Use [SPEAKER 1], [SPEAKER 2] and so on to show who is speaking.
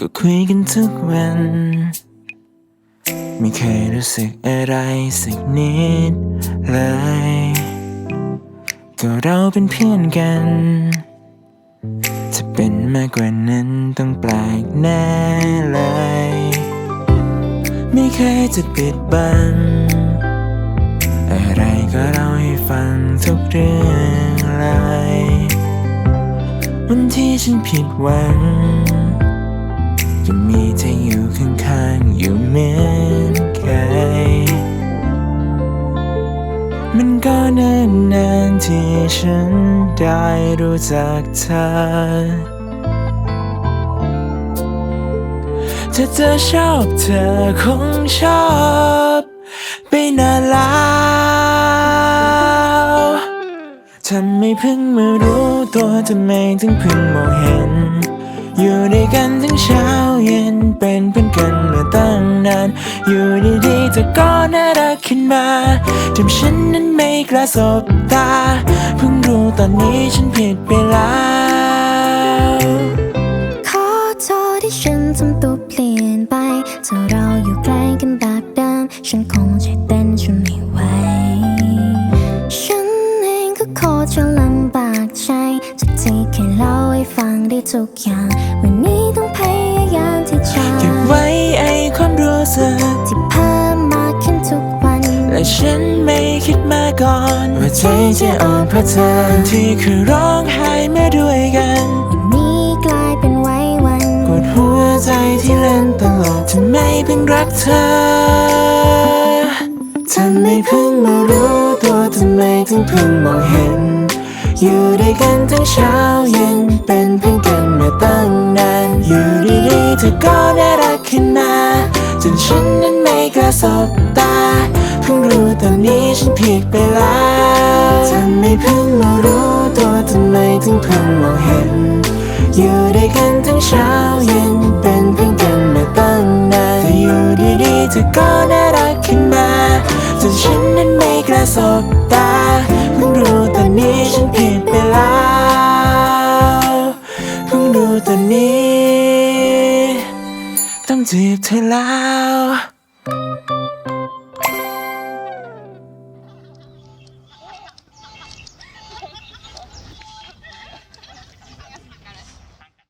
[SPEAKER 1] ก็คุยกันทุกวัน ไม่เคยรู้สึกอะไรสักนิดเลย ก็เราเป็นเพื่อนกัน จะเป็นมากกว่านั้นต้องแปลกแน่เลย ไม่เคยจะปิดบัง อะไรก็เล่าให้ฟังทุกเรื่องเลยวันที่ฉันผิดหวัง จะมีเธออยู่ข้างๆอยู่เหมือนเคยมันก็เนิ่นนานที่ฉันได้รู้จักเธอถ้าเธอชอบเธอคงชอบไปนานแล้วทำไมเพิ่งมารู้ตัวทำไมถึงเพิ่งมองเห็น อยู่ด้วยกันทั้งเช้า เย็นเป็นเพื่อนกันมาตั้งนาน อยู่ดีๆเธอก็น่ารักขึ้นมาทำฉันนั้นไม่กล้าสบตา เพิ่งรู้ตอนนี้ฉันผิดไปแล้ว
[SPEAKER 2] ขอโทษที่ฉันทำตัวเปลี่ยนไปถ้าเราอยู่ใกล้กันแบบเดิมฉันคงจะเต้นจนไม่ไหวฉันเองก็โคตรจะลำบากใจจากที่เคยเล่าให้ฟังได้ทุกอย่างวันนี้
[SPEAKER 1] ฉันไม่คิดมาก่อนว่าใจจะอ่อนเพราะเธอที่เคยร้องไห้มาด้วยกัน
[SPEAKER 2] วันนี้กลายเป็นไว้วัน
[SPEAKER 1] กดหัวใจที่เล่นตลอดทำไมเพิ่งรักเธอทำไมเพิ่งมารู้ตัวทำไมถึงเพิ่งมองเห็น อยู่ด้วยกันทั้งเช้าเย็นเป็นเพื่อนกันมาตั้งนานอยู่ดีๆเธอก็น่ารักขึ้นมาจนฉันนั้นไม่กล้าสบตาเพิ่งรู้ ตอนนี้ฉันผิดไปแล้วทำไมเพิ่งมารู้ตัวทำไมถึงเพิ่งมองเห็น อยู่ด้วยกันทั้งเช้าเย็นเป็นเพื่อนกันมาตั้งนานแต่อยู่ดีๆเธอก็น่ารักขึ้นมาจนฉันนั้นไม่กล้าสบตาเพิ่งรู้ตอนนี้ฉันผิดไปแล้วเพิ่งรู้ตอนนี้ ต้องจีบเธอแล้ว